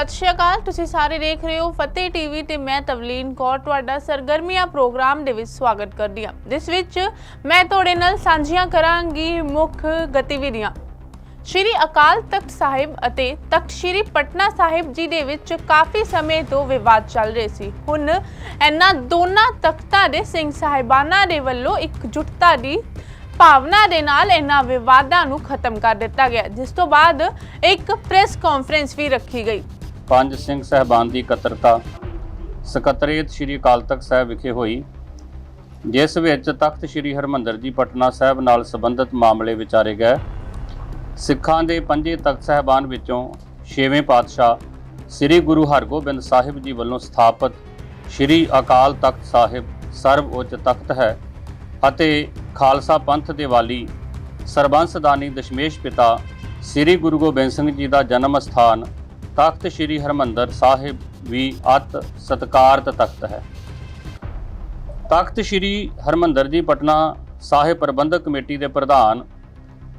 ਸਤਿ ਸ਼੍ਰੀ ਅਕਾਲ। ਤੁਸੀਂ ਸਾਰੇ ਦੇਖ ਰਹੇ ਹੋ ਫਤਿਹ ਟੀਵੀ ਤੇ ਮੈਂ ਤਵਲੀਨ ਕੌਰ, ਤੁਹਾਡਾ ਸਰਗਰਮੀਆਂ ਪ੍ਰੋਗਰਾਮ ਦੇ ਵਿੱਚ ਸਵਾਗਤ ਕਰਦੀ ਹਾਂ। ਜਿਸ ਵਿੱਚ ਮੈਂ ਤੁਹਾਡੇ ਨਾਲ ਸਾਂਝੀਆਂ ਕਰਾਂਗੀ ਮੁੱਖ ਗਤੀਵਿਧੀਆਂ। ਸ਼੍ਰੀ ਅਕਾਲ ਤਖਤ ਸਾਹਿਬ ਅਤੇ ਤਖਤ ਸ਼੍ਰੀ ਪਟਨਾ ਸਾਹਿਬ ਜੀ ਦੇ ਵਿੱਚ ਕਾਫੀ ਸਮੇਂ ਤੋਂ ਵਿਵਾਦ ਚੱਲ ਰਹੇ ਸੀ। ਹੁਣ ਇਹਨਾਂ ਦੋਨਾਂ ਤਖਤਾਂ ਦੇ ਸਿੰਘ ਸਾਹਿਬਾਨਾਂ ਦੇ ਵੱਲੋਂ ਇਕਜੁੱਟਤਾ ਦੀ ਭਾਵਨਾ ਦੇ ਨਾਲ ਇਹਨਾਂ ਵਿਵਾਦਾਂ ਨੂੰ ਖਤਮ ਕਰ ਦਿੱਤਾ ਗਿਆ, ਜਿਸ ਤੋਂ ਬਾਅਦ ਇੱਕ ਪ੍ਰੈਸ ਕਾਨਫਰੰਸ ਵੀ ਰੱਖੀ ਗਈ। ਪੰਜ ਸਿੰਘ ਸਹਿਬਾਨ ਦੀ ਇਕੱਤਰਤਾ ਸਕੱਤਰੇਤ ਸ੍ਰੀ ਅਕਾਲ ਤਖਤ ਸਾਹਿਬ ਵਿਖੇ ਹੋਈ, ਜਿਸ ਵਿੱਚ ਤਖਤ ਸ੍ਰੀ ਹਰਮੰਦਰ ਜੀ ਪਟਨਾ ਸਾਹਿਬ ਨਾਲ ਸੰਬੰਧਿਤ ਮਾਮਲੇ ਵਿਚਾਰੇ ਗਏ। ਸਿੱਖਾਂ ਦੇ ਪੰਜੇ ਤਖਤ ਸਹਿਬਾਨ ਵਿੱਚੋਂ ਛੇਵੇਂ ਪਾਤਸ਼ਾਹ ਸ੍ਰੀ ਗੁਰੂ ਹਰਗੋਬਿੰਦ ਸਾਹਿਬ ਜੀ ਵੱਲੋਂ ਸਥਾਪਿਤ ਸ੍ਰੀ ਅਕਾਲ ਤਖਤ ਸਾਹਿਬ ਸਰਵ ਉੱਚ ਤਖਤ ਹੈ ਅਤੇ ਖਾਲਸਾ ਪੰਥ ਦੇ ਵਾਲੀ ਸਰਬੰਸਦਾਨੀ ਦਸ਼ਮੇਸ਼ ਪਿਤਾ ਸ੍ਰੀ ਗੁਰੂ ਗੋਬਿੰਦ ਸਿੰਘ ਜੀ ਦਾ ਜਨਮ ਸਥਾਨ ਤਖਤ ਸ੍ਰੀ ਹਰਮੰਦਰ ਸਾਹਿਬ ਵੀ ਅਤ ਸਤਕਾਰਤ ਤਖਤ ਹੈ। ਤਖਤ ਸ੍ਰੀ ਹਰਮੰਦਰ ਜੀ ਪਟਨਾ ਸਾਹਿਬ ਪ੍ਰਬੰਧਕ ਕਮੇਟੀ ਦੇ ਪ੍ਰਧਾਨ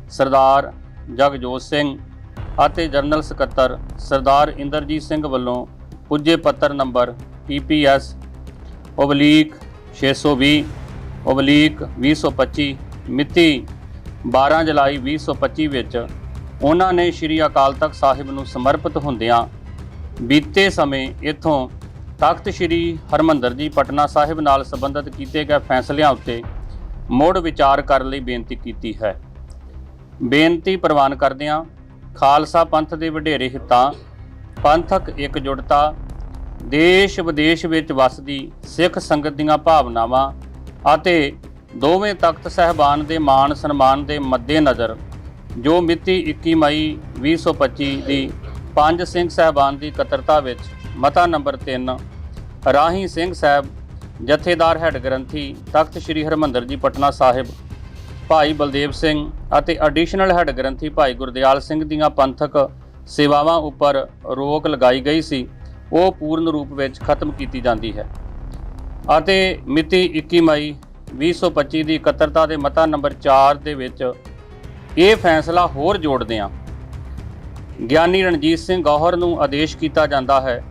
ਸਰਦਾਰ ਜਗਜੋਤ ਸਿੰਘ ਅਤੇ ਜਨਰਲ ਸਕੱਤਰ ਸਰਦਾਰ ਇੰਦਰਜੀਤ ਸਿੰਘ ਵੱਲੋਂ ਪੁੱਜੇ ਪੱਤਰ ਨੰਬਰ ਪੀਪੀਐਸ ਓਬਲੀਕ 620 ਓਬਲੀਕ 2025 ਮਿਤੀ 12 ਜੁਲਾਈ 2025 ਵਿੱਚ ਉਹਨਾਂ ਨੇ ਸ੍ਰੀ ਅਕਾਲ ਤਖਤ ਸਾਹਿਬ ਨੂੰ ਸਮਰਪਿਤ ਹੁੰਦਿਆਂ ਬੀਤੇ ਸਮੇਂ ਇਥੋਂ ਤਖਤ ਸ੍ਰੀ ਹਰਮੰਦਰ ਜੀ ਪਟਨਾ ਸਾਹਿਬ ਨਾਲ ਸੰਬੰਧਿਤ ਕੀਤੇ ਗਏ ਫੈਸਲਿਆਂ ਉੱਤੇ ਮੁੜ ਵਿਚਾਰ ਕਰਨ ਲਈ ਬੇਨਤੀ ਕੀਤੀ ਹੈ। ਬੇਨਤੀ ਪ੍ਰਵਾਨ ਕਰਦਿਆਂ ਖਾਲਸਾ ਪੰਥ ਦੇ ਵਡੇਰੇ ਹਿੱਤਾਂ, ਪੰਥਕ ਇਕਜੁੱਟਤਾ, ਦੇਸ਼ ਵਿਦੇਸ਼ ਵਿੱਚ ਵਸਦੀ ਸਿੱਖ ਸੰਗਤ ਦੀਆਂ ਭਾਵਨਾਵਾਂ ਅਤੇ ਦੋਵੇਂ ਤਖਤ ਸਹਿਬਾਨ ਦੇ ਮਾਣ ਸਨਮਾਨ ਦੇ ਮੱਦੇਨਜ਼ਰ ਜੋ ਮਿਤੀ 21 ਮਈ 2025 ਦੀ ਪੰਜ ਸਿੰਘ ਸਹਿਬਾਨ ਦੀ ਇਕੱਤਰਤਾ ਵਿੱਚ ਮਤਾ ਨੰਬਰ 3 ਰਾਹੀ ਸਿੰਘ ਸਾਹਿਬ ਜਥੇਦਾਰ ਹੈੱਡ ਗ੍ਰੰਥੀ ਤਖਤ ਸ੍ਰੀ ਹਰਮੰਦਰ ਜੀ ਪਟਨਾ ਸਾਹਿਬ, ਭਾਈ ਬਲਦੇਵ ਸਿੰਘ ਅਤੇ ਐਡੀਸ਼ਨਲ ਹੈੱਡ ਗ੍ਰੰਥੀ ਭਾਈ ਗੁਰਦਿਆਲ ਸਿੰਘ ਦੀਆਂ ਪੰਥਕ ਸੇਵਾਵਾਂ ਉੱਪਰ ਰੋਕ ਲਗਾਈ ਗਈ ਸੀ, ਉਹ ਪੂਰਨ ਰੂਪ ਵਿੱਚ ਖਤਮ ਕੀਤੀ ਜਾਂਦੀ ਹੈ। ਅਤੇ ਮਿਤੀ 21 ਮਈ 2025 ਦੀ ਇਕੱਤਰਤਾ ਦੇ ਮਤਾ ਨੰਬਰ 4 ਦੇ ਵਿੱਚ ਇਹ ਫੈਸਲਾ ਹੋਰ ਜੋੜਦੇ ਹਾਂ। ਗਿਆਨੀ ਰਣਜੀਤ ਸਿੰਘ ਗੌਹਰ ਨੂੰ ਆਦੇਸ਼ ਕੀਤਾ ਜਾਂਦਾ ਹੈ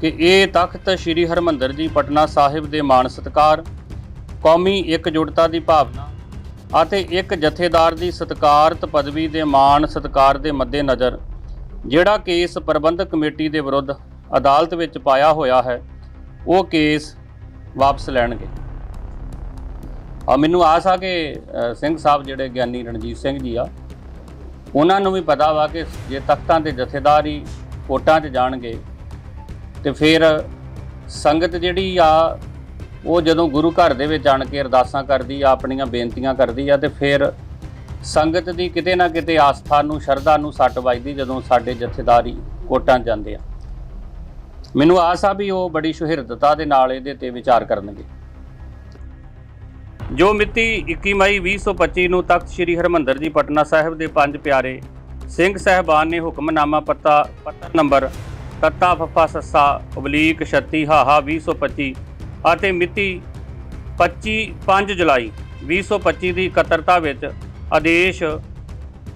ਕਿ ਇਹ ਤਖਤ ਸ੍ਰੀ ਹਰਮੰਦਰ ਜੀ ਪਟਨਾ ਸਾਹਿਬ ਦੇ ਮਾਣ ਸਤਕਾਰ, ਕੌਮੀ ਇਕਜੁੱਟਤਾ ਦੀ ਭਾਵਨਾ ਅਤੇ ਇੱਕ ਜਥੇਦਾਰ ਦੀ ਸਤਕਾਰਤ ਪਦਵੀ ਦੇ ਮਾਣ ਸਤਕਾਰ ਦੇ ਮੱਦੇਨਜ਼ਰ ਜਿਹੜਾ ਕੇਸ ਪ੍ਰਬੰਧਕ ਕਮੇਟੀ ਦੇ ਵਿਰੁੱਧ ਅਦਾਲਤ ਵਿੱਚ ਪਾਇਆ ਹੋਇਆ ਹੈ, ਉਹ ਕੇਸ ਵਾਪਸ ਲੈਣਗੇ। ਆ ਮੈਨੂੰ ਆਸ ਆ ਕਿ ਸਿੰਘ ਸਾਹਿਬ ਜਿਹੜੇ ਗਿਆਨੀ ਰਣਜੀਤ ਸਿੰਘ ਜੀ ਆ, ਉਹਨਾਂ ਨੂੰ ਵੀ ਪਤਾ ਵਾ ਕਿ ਜੇ ਤਖਤਾਂ ਦੇ ਜਥੇਦਾਰ ਹੀ ਕੋਟਾਂ 'ਚ ਜਾਣਗੇ, ਤੇ ਫਿਰ ਸੰਗਤ ਜਿਹੜੀ ਆ, ਉਹ ਜਦੋਂ ਗੁਰੂ ਘਰ ਦੇ ਵਿੱਚ ਆਣ ਕੇ ਅਰਦਾਸਾਂ ਕਰਦੀ ਆ, ਆਪਣੀਆਂ ਬੇਨਤੀਆਂ ਕਰਦੀ ਆ, ਤੇ ਫਿਰ ਸੰਗਤ ਦੀ ਕਿਤੇ ਨਾ ਕਿਤੇ ਆਸਥਾ ਨੂੰ, ਸ਼ਰਧਾ ਨੂੰ ਸੱਟ ਵੱਜਦੀ ਜਦੋਂ ਸਾਡੇ ਜਥੇਦਾਰੀ ਕੋਟਾਂ 'ਚ ਜਾਂਦੇ ਆ। ਮੈਨੂੰ ਆਸ ਆ ਵੀ ਉਹ ਬੜੀ ਸੁਹਿਰਦਤਾ ਦੇ ਨਾਲ ਇਹਦੇ ਤੇ ਵਿਚਾਰ ਕਰਨਗੇ। ਜੋ ਮਿਤੀ 21 ਮਈ 2025 ਨੂੰ ਤਖਤ ਸ੍ਰੀ ਹਰਮੰਦਰ ਜੀ ਪਟਨਾ ਸਾਹਿਬ ਦੇ ਪੰਜ ਪਿਆਰੇ ਸਿੰਘ ਸਹਿਬਾਨ ਨੇ ਹੁਕਮਨਾਮਾ ਪੱਤਾ, ਪੱਤਰ ਨੰਬਰ ਤੱਤਾ ਫੱਫਾ ਸੱਸਾ ਓਬਲੀਕ 36 ਹਾਹਾ 2025 ਅਤੇ ਮਿਤੀ 25 5 ਜੁਲਾਈ 2025 ਦੀ ਇਕੱਤਰਤਾ ਵਿੱਚ ਆਦੇਸ਼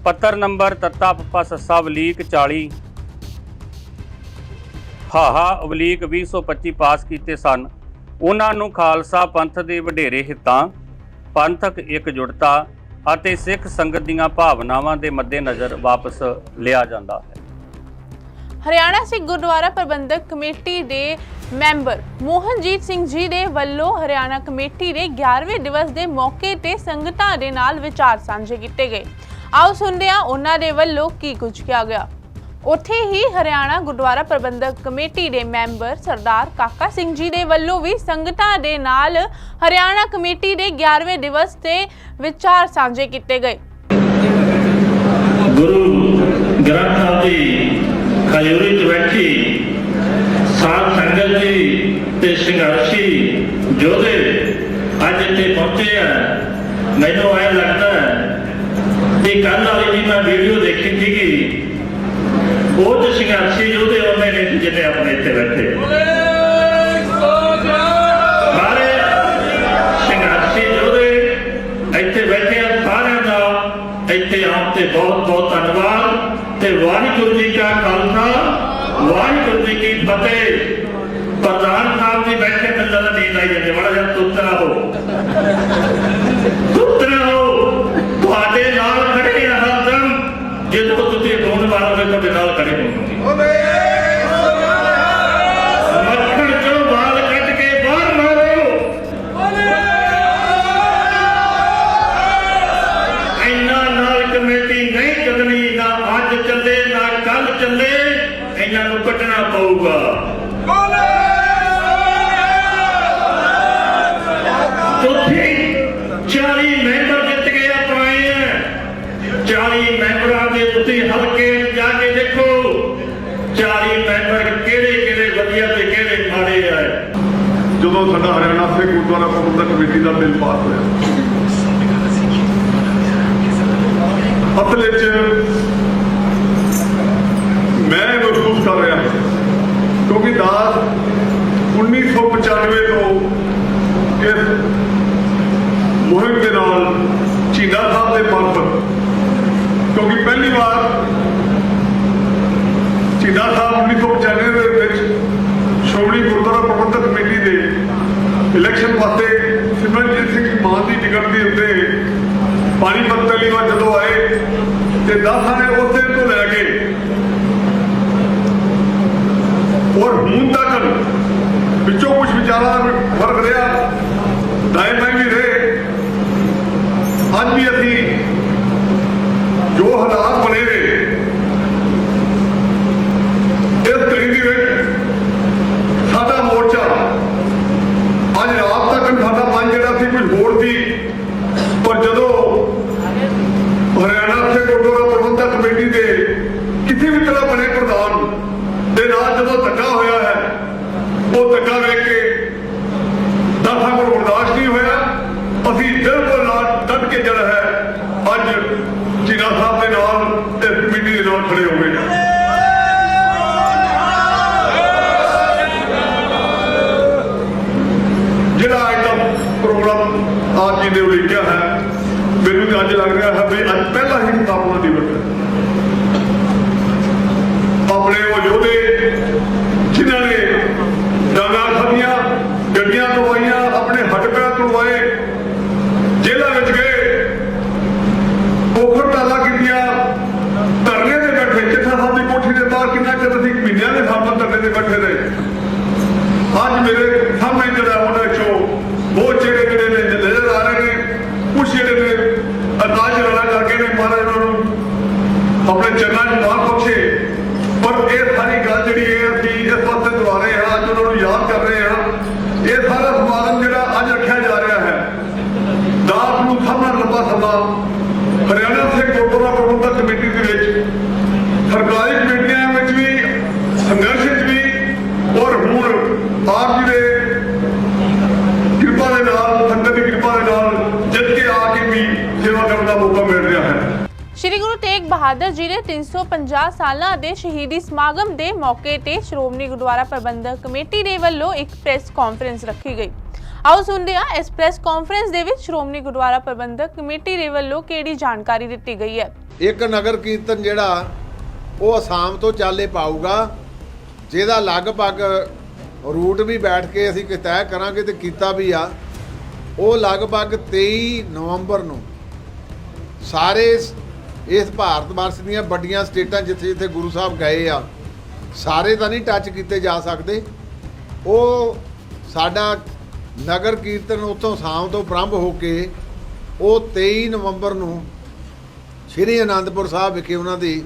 ਪੱਤਰ ਨੰਬਰ ਤੱਤਾ ਫੱਫਾ ਸੱਸਾ ਓਬਲੀਕ 40 ਹਾਹਾ ਓਬਲੀਕ 2025 ਪਾਸ ਕੀਤੇ ਸਨ। ਉਹਨਾਂ ਨੂੰ ਖਾਲਸਾ ਪੰਥ ਦੇ ਵਡੇਰੇ ਹਿੱਤਾਂ ਪੰਥਕ ਇਕਜੁੱਟਤਾ ਅਤੇ ਸਿੱਖ ਸੰਗਤ ਦੀਆਂ ਭਾਵਨਾਵਾਂ ਦੇ ਮੱਦੇਨਜ਼ਰ ਵਾਪਸ ਲਿਆ ਜਾਂਦਾ ਹੈ। ਹਰਿਆਣਾ ਸਿੱਖ ਗੁਰਦੁਆਰਾ ਪ੍ਰਬੰਧਕ ਕਮੇਟੀ ਦੇ ਮੈਂਬਰ ਮੋਹਨਜੀਤ ਸਿੰਘ ਜੀ ਦੇ ਵੱਲੋਂ ਹਰਿਆਣਾ ਕਮੇਟੀ ਦੇ 11ਵੇਂ ਦਿਵਸ ਦੇ ਮੌਕੇ ਤੇ ਸੰਗਤਾਂ ਦੇ ਨਾਲ ਵਿਚਾਰ ਸਾਂਝੇ ਕੀਤੇ ਗਏ। ਆਓ ਸੁਣਦੇ ਹਾਂ ਉਹਨਾਂ ਦੇ ਵੱਲੋਂ ਕੀ ਕੁਝ ਕਿਹਾ ਗਿਆ। ਉੱਥੇ ਹੀ ਹਰਿਆਣਾ ਗੁਰਦੁਆਰਾ ਪ੍ਰਬੰਧਕ ਕਮੇਟੀ ਦੇ ਮੈਂਬਰ ਸਰਦਾਰ ਕਾਕਾ ਸਿੰਘ ਜੀ ਦੇ ਵੱਲੋਂ ਵੀ ਸੰਗਤਾਂ ਦੇ ਨਾਲ ਹਰਿਆਣਾ ਕਮੇਟੀ ਦੇ 11ਵੇਂ ਦਿਵਸ ਤੇ ਵਿਚਾਰ ਸਾਂਝੇ ਕੀਤੇ ਗਏ। ਗੁਰੂ ਗ੍ਰੰਥ ਸਾਹਿਬ ਦੀ ਖਜੂਰੀ 'ਚ ਬੈਠੀ ਸਾਧ ਸੰਗਤ ਜੀ ਤੇ ਸੰਘਰਸ਼ੀ ਯੋਧੇ ਅੱਜ ਇੱਥੇ ਪਹੁੰਚੇ ਆ। ਮੈਨੂੰ ਐ ਲੱਗਦਾ ਹੈ ਕਿ ਕੱਲ ਵਾਲੀ ਜੀ ਮੈਂ ਵੀਡੀਓ ਦੇਖੀ ਸੀਗੀ। ਸੰਘਰਸ਼ੀ ਯੋਧੇ ਉਹਨੇ ਨੇ ਜਿਹਨੇ ਆਪਣੇ ਇੱਥੇ ਬੈਠੇ। ਸਾਰੇ ਸੰਘਰਸ਼ੀ ਯੋਧੇ ਇੱਥੇ ਬੈਠੇ ਆ, ਸਾਰਿਆਂ ਦਾ ਇੱਥੇ ਆਪ ਤੇ ਬਹੁਤ ਬਹੁਤ ਧੰਨਵਾਦ। ਤੇ ਵਾਹਿਗੁਰੂ ਜੀ ਕਾ ਖਾਲਸਾ, ਵਾਹਿਗੁਰੂ ਜੀ ਕੀ ਫਤਿਹ। ਪ੍ਰਧਾਨ ਸਾਹਿਬ ਜੀ ਬੈਠੇ ਤੇ ਜਦ ਨੀਂਦ ਆਈ ਜਾਂਦੀ ਬੜਾ ਜਿਹਾ ਤੁੱਤਰਾ ਹੋ ਜਦੋਂ ਸਾਡਾ ਹਰਿਆਣਾ ਸਿੱਖ ਗੁਰਦੁਆਰਾ ਪ੍ਰਬੰਧਕ ਕਮੇਟੀ ਦਾ ਬਿੱਲ ਪਾਸ ਹੋਇਆ। ਅਸਲ ਵਿੱਚ ਮੈਂ ਮਹਿਸੂਸ ਕਰ ਰਿਹਾ ਕਿਉਂਕਿ ਦਾਸ 1995 ਤੋਂ ਇਸ ਮੁਹਿੰਮ ਦੇ ਨਾਲ ਚੀਨਾ ਸਾਹਿਬ ਦੇ ਮਾਰਫਤ ਕਿਉਂਕਿ ਪਹਿਲੀ ਵਾਰ ਚੀਨਾ ਸਾਹਿਬ 1995 ਦੇ ਵਿੱਚ ਸ਼੍ਰੋਮਣੀ ਗੁਰਦੁਆਰਾ ਪ੍ਰਬੰਧਕ ਕਮੇਟੀ ਦੇ ਇਲੈਕਸ਼ਨ ਵਾਸਤੇ ਸਿਮਰਨਜੀਤ ਸਿੰਘ ਜੀ ਮਾਨ ਦੀ ਟਿਕਟ ਦੇ ਉੱਤੇ ਪਾਣੀਪਤ ਲਈ ਵਾਰ ਜਦੋਂ ਆਏ ਤੇ ਦਾਸਾਂ ਨੇ ਉਸ ਦਿਨ ਤੋਂ ਲੈ ਕੇ ਔਰ ਹੁਣ ਤੱਕ ਵਿੱਚੋਂ ਕੁਝ ਵਿਚਾਰਾਂ ਦਾ ਫ਼ਰਕ ਰਿਹਾ ਦਾਇ ਮੈਂ ਵੀ ਰਹੇ। ਅੱਜ ਵੀ ਅਸੀਂ ਜੋ ਹਾਲਾਤ ਬਣੇ ਨੇ, ਇਸ ਕਲੀਨਿਕ ਵਿੱਚ ਸਾਡਾ ਮੋਰਚਾ ਅੱਜ ਰਾਤ ਤੱਕ ਸਾਡਾ ਮਨ ਜਿਹੜਾ ਸੀ ਕੁਝ ਹੋਰ ਸੀ ਪਰ ਜਦੋਂ ਹਰਿਆਣਾ ਸੇ ਗੁਰਦੁਆਰਾ ਪ੍ਰਬੰਧਕ ਕਮੇਟੀ ਦੇ ਕਿਸੇ ਵੀ ਤਰ੍ਹਾਂ ਬਣੇ ਪ੍ਰਧਾਨ ਦੇ ਨਾਲ ਜਦੋਂ ਧੱਕਾ ਹੋਇਆ ਹੈ ਉਹ ਧੱਕਾ ਵੇਖ ਕੇ ਦਾਸਾਂ ਕੋਲ ਬਰਦਾਸ਼ਤ ਨਹੀਂ ਹੋਇਆ ਅਸੀਂ ਬਿਲਕੁਲ ਨਾਲ ਡਟ ਕੇ ਜਿਹੜਾ ਹੈ ਅੱਜ ਚੀਨਾ ਸਾਹਿਬ ਦੇ ਨਾਲ ਤੇ ਕਮੇਟੀ ਦੇ ਨਾਲ ਖੜੇ ਹੋ ਗਏ ਹਾਂ ਜਿਹੜਾ ਅੱਜ ਦਾ ਪ੍ਰੋਗਰਾਮ ਆਪ ਜੀ ਨੇ ਉਲੀਕਿਆ ਹੈ ਮੈਨੂੰ ਤਾਂ ਅੱਜ ਲੱਗ ਰਿਹਾ ਹੈ ਵੀ ਅੱਜ ਪਹਿਲਾ ਹੀ ਸਥਾਪਨਾ ਦਿਵਸ ਹੈ ਆਪਣੇ ਉਹ ਯੋਧੇ ਜਿਨ੍ਹਾਂ ਨੇ ਡਾਂਗਾ ਖਾਧੀਆਂ ਗੱਡੀਆਂ ਤੋੜਾਈਆਂ ਆਪਣੇ ਹੱਡ ਪੈਰ ਤੋੜਵਾਏ ਜੇਲ੍ਹਾਂ ਵਿੱਚ ਗਏ ਕੋਖਰ ਟਾਲਾ ਕੀਤੀਆਂ ਧਰਨੇ ਤੇ ਬੈਠੇ ਚਿੱਠਾ ਸਾਹਿਬ ਦੀ ਕੋਠੀ ਦੇ ਬਾਹਰ ਕਿੰਨਾ ਚਿਰ ਅਸੀਂ ਮਹੀਨਿਆਂ ਦੇ ਸਾਹਮਣੇ ਧਰਨੇ ਤੇ ਬੈਠੇ ਰਹੇ ਅੱਜ ਮੇਰੇ ਸਾਹਮਣੇ ਜਿਹੜਾ ਉਹਨਾਂ ਚੋਂ ਬਹੁਤ ਜਿਹੜੇ ਜਿਹੜੇ ਨੇ ਨਜ਼ਰ ਆ ਰਹੇ ਨੇ ਕੁਝ ਜਿਹੜੇ ਨੇ ਅਰਦਾਸ ਰਣਾ ਕਰਕੇ ਨੇ ਮਹਾਰਾਜ ਉਹਨਾਂ ਨੂੰ ਆਪਣੇ ਚਰਨਾਂ 'ਚ ਮਾਰ ਬਖਸ਼ੇ ਪਰ ਇਹ ਸਾਰੀ ਗੱਲ ਜਿਹੜੀ ਹੈ ਅਸੀਂ ਇਸ ਪਾਸੇ ਦੁਆ ਰਹੇ ਹਾਂ ਅੱਜ ਉਹਨਾਂ ਨੂੰ ਯਾਦ ਕਰ ਰਹੇ ਹਾਂ ਇਹ ਸਾਰਾ ਸਮਾਗਮ ਜਿਹੜਾ ਅੱਜ ਰੱਖਿਆ ਜਾ ਰਿਹਾ ਹੈ। ਦਾਸ ਨੂੰ ਸਭ ਲੰਬਾ ਸਮਾਂ ਹਰਿਆਣਾ ਸਿੱਖ ਗੁਰਦੁਆਰਾ ਪ੍ਰਬੰਧਕ ਕਮੇਟੀ ਦੇ ਵਿੱਚ, ਸਰਕਾਰੀ ਕਮੇਟੀਆਂ ਵਿੱਚ ਵੀ, ਸੰਘਰਸ਼ ਵਿੱਚ ਵੀ, ਔਰ ਹੁਣ ਆਪ ਜੀ ਦੇ ਕਿਰਪਾ ਦੇ ਨਾਲ, ਸੰਗਤ ਦੀ ਕਿਰਪਾ ਦੇ ਨਾਲ ਜਿੱਤ ਕੇ ਆ ਕੇ ਵੀ ਸੇਵਾ ਕਰਨ ਦਾ ਮੌਕਾ ਮਿਲ ਰਿਹਾ ਹੈ। ਸ਼੍ਰੀ ਗੁਰੂ ਤੇਗ ਬਹਾਦਰ ਜੀ ਦੇ 350 ਸਾਲਾਂ ਦੇ ਸ਼ਹੀਦੀ ਸਮਾਗਮ ਦੇ ਮੌਕੇ ਤੇ ਸ਼੍ਰੋਮਣੀ ਗੁਰਦੁਆਰਾ ਪ੍ਰਬੰਧਕ ਕਮੇਟੀ ਦੇ ਵੱਲੋਂ ਇੱਕ ਪ੍ਰੈਸ ਕਾਨਫਰੰਸ ਰੱਖੀ ਗਈ। ਆਓ ਸੁਣਦੇ ਹਾਂ, ਇਸ ਪ੍ਰੈਸ ਕਾਨਫਰੰਸ ਦੇ ਵਿੱਚ ਸ਼੍ਰੋਮਣੀ ਗੁਰਦੁਆਰਾ ਪ੍ਰਬੰਧਕ ਕਮੇਟੀ ਦੇ ਵੱਲੋਂ ਕਿਹੜੀ ਜਾਣਕਾਰੀ ਦਿੱਤੀ ਗਈ ਹੈ? ਇੱਕ ਨਗਰ ਕੀਰਤਨ ਜਿਹੜਾ, ਉਹ ਅਸਾਮ ਤੋਂ ਚਾਲੇ ਪਾਊਗਾ, ਜਿਹਦਾ ਲਗਭਗ ਰੂਟ ਵੀ ਬੈਠ ਕੇ ਅਸੀਂ ਕਿ ਤੈਅ ਕਰਾਂਗੇ ਤੇ ਕੀਤਾ ਵੀ ਆ। ਉਹ ਲਗਭਗ 23 ਨਵੰਬਰ ਨੂੰ ਸਾਰੇ ਇਸ- ਭਾਰਤ ਵਰਸ਼ ਦੀਆਂ ਵੱਡੀਆਂ ਸਟੇਟਾਂ ਜਿੱਥੇ ਜਿੱਥੇ ਗੁਰੂ ਸਾਹਿਬ ਗਏ ਆ, ਸਾਰੇ ਤਾਂ ਨਹੀਂ ਟੱਚ ਕੀਤੇ ਜਾ ਸਕਦੇ। ਉਹ ਸਾਡਾ ਨਗਰ ਕੀਰਤਨ ਉੱਥੋਂ ਸ਼ਾਮ ਤੋਂ ਪ੍ਰਾਰੰਭ ਹੋ ਕੇ ਉਹ 23 ਨਵੰਬਰ ਨੂੰ ਸ਼੍ਰੀ ਅਨੰਦਪੁਰ ਸਾਹਿਬ ਵਿਖੇ ਉਹਨਾਂ ਦੀ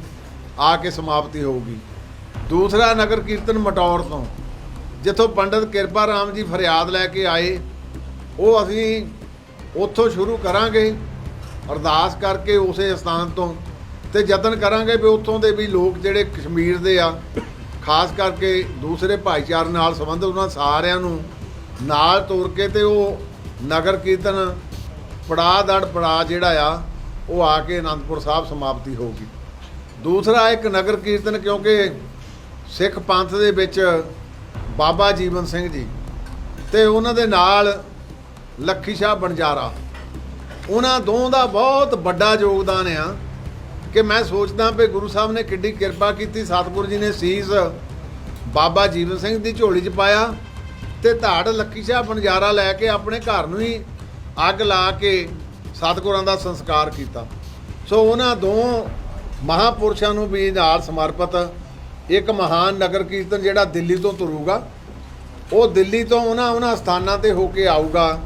ਆ ਕੇ ਸਮਾਪਤੀ ਹੋਊਗੀ। ਦੂਸਰਾ ਨਗਰ ਕੀਰਤਨ ਮਟੌਰ ਤੋਂ, ਜਿੱਥੋਂ ਪੰਡਤ ਕਿਰਪਾ ਰਾਮ ਜੀ ਫਰਿਆਦ ਲੈ ਕੇ ਆਏ, ਉਹ ਅਸੀਂ ਉੱਥੋਂ ਸ਼ੁਰੂ ਕਰਾਂਗੇ। ਅਰਦਾਸ ਕਰਕੇ ਉਸੇ ਸਥਾਨ ਤੋਂ ਤੇ ਯਤਨ ਕਰਾਂਗੇ ਵੀ ਉੱਥੋਂ ਦੇ ਵੀ ਲੋਕ ਜਿਹੜੇ ਕਸ਼ਮੀਰ ਦੇ ਆ, ਖਾਸ ਕਰਕੇ ਦੂਸਰੇ ਭਾਈਚਾਰੇ ਨਾਲ ਸੰਬੰਧ ਉਹਨਾਂ ਸਾਰਿਆਂ ਨੂੰ ਨਾਲ ਤੋਰ ਕੇ ਤੇ ਉਹ ਨਗਰ ਕੀਰਤਨ ਪੜਾ ਦੜ ਪੜਾ ਜਿਹੜਾ ਆ, ਉਹ ਆ ਕੇ ਅਨੰਦਪੁਰ ਸਾਹਿਬ ਸਮਾਪਤੀ ਹੋਊਗੀ ਦੂਸਰਾ ਇੱਕ ਨਗਰ ਕੀਰਤਨ ਕਿਉਂਕਿ ਸਿੱਖ ਪੰਥ ਦੇ ਵਿੱਚ ਬਾਬਾ ਜੀਵਨ ਸਿੰਘ ਜੀ ਤੇ ਉਹਨਾਂ ਦੇ ਨਾਲ ਲੱਖੀ ਸ਼ਾਹ ਬਣਜਾਰਾ ਉਹਨਾਂ ਦੋਹਾਂ ਦਾ ਬਹੁਤ ਵੱਡਾ ਯੋਗਦਾਨ ਆ ਕਿ ਮੈਂ ਸੋਚਦਾ ਵੀ ਗੁਰੂ ਸਾਹਿਬ ਨੇ ਕਿੱਡੀ ਕਿਰਪਾ ਕੀਤੀ। ਸਤਿਗੁਰੂ ਜੀ ਨੇ ਸੀਸ ਬਾਬਾ ਜੀਵਨ ਸਿੰਘ ਦੀ ਝੋਲੀ 'ਚ ਪਾਇਆ ਤੇ ਧਾੜ ਲੱਕੀ ਸ਼ਾਹ ਬੰਜਾਰਾ ਲੈ ਕੇ ਆਪਣੇ ਘਰ ਨੂੰ ਹੀ ਅੱਗ ਲਾ ਕੇ ਸਤਿਗੁਰਾਂ ਦਾ ਸੰਸਕਾਰ ਕੀਤਾ। ਸੋ ਉਹਨਾਂ ਦੋ ਮਹਾਪੁਰਸ਼ਾਂ ਨੂੰ ਵੀ ਨਾਲ ਸਮਰਪਿਤ ਇੱਕ ਮਹਾਨ ਨਗਰ ਕੀਰਤਨ ਜਿਹੜਾ ਦਿੱਲੀ ਤੋਂ ਤੁਰੂਗਾ, ਉਹ ਦਿੱਲੀ ਤੋਂ ਉਹਨਾਂ ਉਹਨਾਂ ਸਥਾਨਾਂ ਤੇ ਹੋ ਕੇ ਆਊਗਾ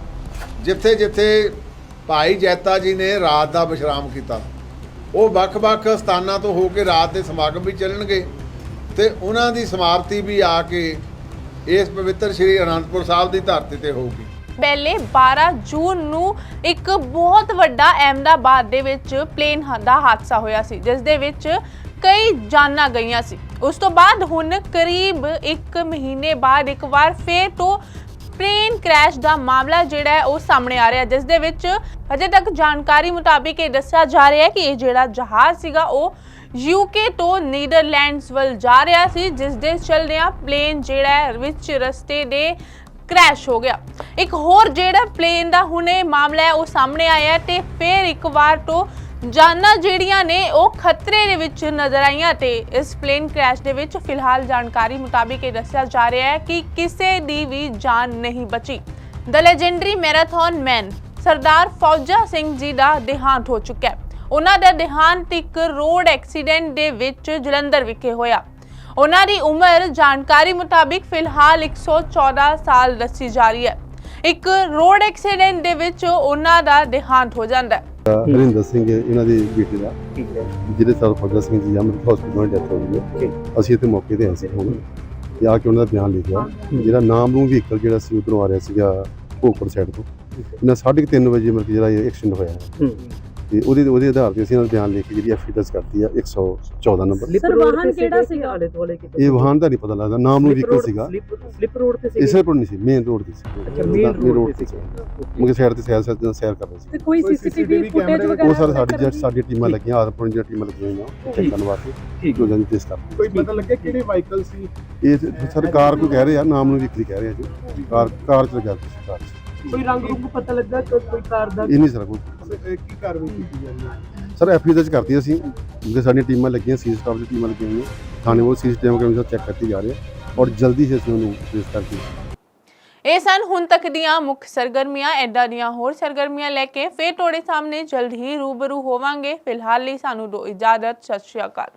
ਜਿੱਥੇ ਜਿੱਥੇ ਭਾਈ ਜੈਤਾ ਜੀ ਨੇ ਰਾਤ ਦਾ ਵਿਸ਼ਰਾਮ ਕੀਤਾ। ਉਹ ਵੱਖ-ਵੱਖ ਸਥਾਨਾਂ ਤੋਂ ਹੋ ਕੇ ਰਾਤ ਦੇ ਸਮਾਗਮ ਵੀ ਚੱਲਣਗੇ ਤੇ ਉਹਨਾਂ ਦੀ ਸਮਾਪਤੀ ਵੀ ਆ ਕੇ ਇਸ ਪਵਿੱਤਰ ਸ੍ਰੀ ਅਨੰਦਪੁਰ ਸਾਹਿਬ ਦੀ ਧਰਤੀ ਤੇ ਹੋਊਗੀ। ਪਹਿਲੇ 12 ਜੂਨ ਨੂੰ ਇੱਕ ਬਹੁਤ ਵੱਡਾ ਅਹਿਮਦਾਬਾਦ ਦੇ ਵਿੱਚ ਪਲੇਨ ਦਾ ਹਾਦਸਾ ਹੋਇਆ ਸੀ, ਜਿਸ ਦੇ ਵਿੱਚ ਕਈ ਜਾਨਾਂ ਗਈਆਂ ਸੀ। ਉਸ ਤੋਂ ਬਾਅਦ ਹੁਣ ਕਰੀਬ 1 ਮਹੀਨੇ ਬਾਅਦ ਇੱਕ ਵਾਰ ਫੇਰ ਤੋਂ ਪਲੇਨ ਕ੍ਰੈਸ਼ ਦਾ ਮਾਮਲਾ ਜਿਹੜਾ ਹੈ ਉਹ ਸਾਹਮਣੇ ਆ ਰਿਹਾ, ਜਿਸ ਦੇ ਵਿੱਚ ਅਜੇ ਤੱਕ ਜਾਣਕਾਰੀ ਮੁਤਾਬਿਕ ਇਹ ਦੱਸਿਆ ਜਾ ਰਿਹਾ ਹੈ ਕਿ ਇਹ ਜਿਹੜਾ ਜਹਾਜ਼ ਸੀਗਾ, ਉਹ ਯੂਕੇ ਤੋਂ ਨੀਦਰਲੈਂਡਸ ਵੱਲ ਜਾ ਰਿਹਾ ਸੀ, ਜਿਸ ਦੇ ਚੱਲਦਿਆਂ ਪਲੇਨ ਜਿਹੜਾ ਹੈ ਵਿੱਚ ਰਸਤੇ ਦੇ ਕ੍ਰੈਸ਼ ਹੋ ਗਿਆ। ਇੱਕ ਹੋਰ ਜਿਹੜਾ ਪਲੇਨ ਦਾ ਹੁਣੇ ਮਾਮਲਾ ਹੈ, ਉਹ ਸਾਹਮਣੇ ਆਇਆ ਤੇ ਫਿਰ ਇੱਕ ਵਾਰ ਤੋਂ ਜਾਨਾਂ ਜਿਹੜੀਆਂ ਨੇ ਉਹ ਖਤਰੇ ਦੇ ਵਿੱਚ ਨਜ਼ਰ ਆਈਆਂ ਤੇ ਇਸ ਪਲੇਨ ਕ੍ਰੈਸ਼ ਦੇ ਵਿੱਚ ਫਿਲਹਾਲ ਜਾਣਕਾਰੀ ਮੁਤਾਬਿਕ ਇਹ ਦੱਸਿਆ ਜਾ ਰਿਹਾ ਹੈ ਕਿ ਕਿਸੇ ਦੀ ਵੀ ਜਾਨ ਨਹੀਂ ਬਚੀ। The legendary marathon man Sardar Fauja Singh ji ਦਾ ਦੇਹਾਂਤ ਹੋ ਚੁੱਕਾ ਹੈ। ਉਹਨਾਂ ਦਾ ਦੇਹਾਂਤ ਇੱਕ ਰੋਡ ਐਕਸੀਡੈਂਟ ਦੇ ਵਿੱਚ ਜਲੰਧਰ ਵਿਖੇ ਹੋਇਆ। ਉਹਨਾਂ ਦੀ ਉਮਰ ਜਾਣਕਾਰੀ ਮੁਤਾਬਿਕ ਫਿਲਹਾਲ 114 ਸਾਲ ਦੱਸੀ ਜਾ ਰਹੀ ਹੈ। ਇੱਕ ਰੋਡ ਐਕਸੀਡੈਂਟ ਦੇ ਵਿੱਚ ਉਹਨਾਂ ਦਾ ਦੇਹਾਂਤ ਹੋ ਜਾਂਦਾ ਹੈ। ਹਰਿੰਦਰ ਸਿੰਘ ਇਹਨਾਂ ਦੀ ਬੇਟੀ ਦਾ। ਜਿਹਦੇ ਸਰ ਫਗਰ ਸਿੰਘ ਜੀ ਅਮਰ ਹਸਪੀਟਲ ਡੈਥ ਹੋ ਗਈ ਹੈ। ਅਸੀਂ ਇੱਥੇ ਮੌਕੇ ਤੇ ਆਏ ਸੀ ਹੁਣ ਤੇ ਆ ਕੇ ਉਹਨਾਂ ਦਾ ਬਿਆਨ ਲਿਖਿਆ। ਜਿਹੜਾ ਨਾਮ ਨੂੰ ਵਹੀਕਲ ਜਿਹੜਾ ਸੀ ਉਧਰੋਂ ਆ ਰਿਹਾ ਸੀਗਾ ਭੋਗਪੁਰ ਸਾਈਡ ਤੋਂ। ਇਹਨਾਂ 3:30 ਵਜੇ ਮਤਲਬ ਕਿ ਜਿਹੜਾ ਇਹ ਐਕਸੀਡੈਂਟ ਹੋਇਆ। ਹੈ। ਤੇ ਉਹਦੇ ਉਹਦੇ ਆਧਾਰ ਤੇ ਅਸੀਂ ਇਹਨਾਂ ਦਾ ਬਿਆਨ ਲਿਖ ਕੇ ਜਿਹੜੀ ਐਫਆਈ ਦਰਜ ਕਰਤੀ ਆ 114 ਨੰਬਰ। ਸਰ ਵਾਹਨ ਕਿਹੜਾ ਸੀਗਾ? ਆਲੇ ਦੁਆਲੇ ਕਿਤੇ? ਇਹ ਵਾਹਨ ਦਾ ਨਹੀਂ ਪਤਾ ਲੱਗਦਾ ਨਾਮ ਨੂੰ ਵਹੀਕਲ ਸੀਗਾ। ਸਲਿੱਪ ਰੋਡ ਤੇ ਸੀਗਾ? ਇਸੇ ਪਰ ਨਹੀਂ ਸੀ ਮੇਨ ਰੋਡ ਤੇ ਸੀ ਅੱਛਾ ਮੇਨ ਰੋਡ ਤੇ ਸੀ ਮੁਕੇ ਸਾਈਡ ਤੇ ਸੈਰ ਸੈਰ ਸੈਰ ਕਰ ਰਹੇ ਸੀ। ਤੇ ਕੋਈ ਸੀਸੀਟੀਵੀ ਫੁਟੇਜ ਵਗੈਰਾ ਉਹ ਸਾਰੇ ਸਾਡੀ ਜਿਹੜੀ ਸਾਡੀ ਟੀਮਾਂ ਲੱਗੀਆਂ ਆਦਪੁਰ ਦੀਆਂ ਟੀਮਾਂ ਲੱਗੀਆਂ ਹੋਈਆਂ ਚੈੱਕ ਕਰਨ ਵਾਸਤੇ। ਠੀਕ। ਜੋ ਜਨ ਟੈਸਟ ਕਰ ਕੋਈ ਪਤਾ ਲੱਗਿਆ ਕਿਹੜੇ ਵਾਹੀਕਲ ਸੀ? ਇਹ ਸਰਕਾਰ ਕੋ ਕਹਿ ਰਹੇ ਆ ਨਾਮ ਨੂੰ ਵਿਕਰੀ ਕਹਿ ਰਹੇ ਆ ਜੀ। ਕਾਰ ਕਾਰ ਚ ਲਗਾ ਦਿੱਤੀ ਕਾਰ ਕੋਈ ਰੰਗ ਰੂਪ ਪਤਾ ਲੱਗਾ ਕੋਈ ਕਾਰ ਦਾ? ਇਹ ਨਹੀਂ ਸਰ ਕੋਈ ਇਹ ਕੀ ਕਾਰਵਾਈ ਕੀਤੀ ਜਾਂਦੀ ਹੈ? ਸਰ ਐਫਆਈ ਦਰਜ ਕਰਤੀ ਅਸੀਂ। ਜਿਹੜੇ ਸਾਡੀਆਂ ਟੀਮਾਂ ਲੱਗੀਆਂ ਸੀ ਸਟਾਫ ਦੀ ਟੀਮਾਂ ਲੱਗੀਆਂ ਹੋਈਆਂ। ਥਾਣੇ ਉਹ ਸੀਸੀਟੀਵੀ ਕੈਮਰਾ ਚੈੱਕ ਕਰਤੀ ਜਾ ਰਹੇ ਔਰ ਜਲਦੀ ਹੀ ਅਸੀਂ ਉਹਨੂੰ ਕਰਕੇ ਇਹ ਸਨ ਹੁਣ ਤੱਕ ਦੀਆਂ ਮੁੱਖ ਸਰਗਰਮੀਆਂ। ਐਦਾਂ ਦੀਆਂ ਹੋਰ ਸਰਗਰਮੀਆਂ ਲੈ ਕੇ ਫੇਰ ਤੁਹਾਡੇ ਸਾਹਮਣੇ ਜਲਦ ਹੀ ਰੂਬਰੂ ਹੋਵਾਂਗੇ। ਫਿਲਹਾਲ ਲਈ ਸਾਨੂੰ ਦੋ ਇਜਾਜ਼ਤ। ਸਤਿ ਸ਼੍ਰੀ ਅਕਾਲ।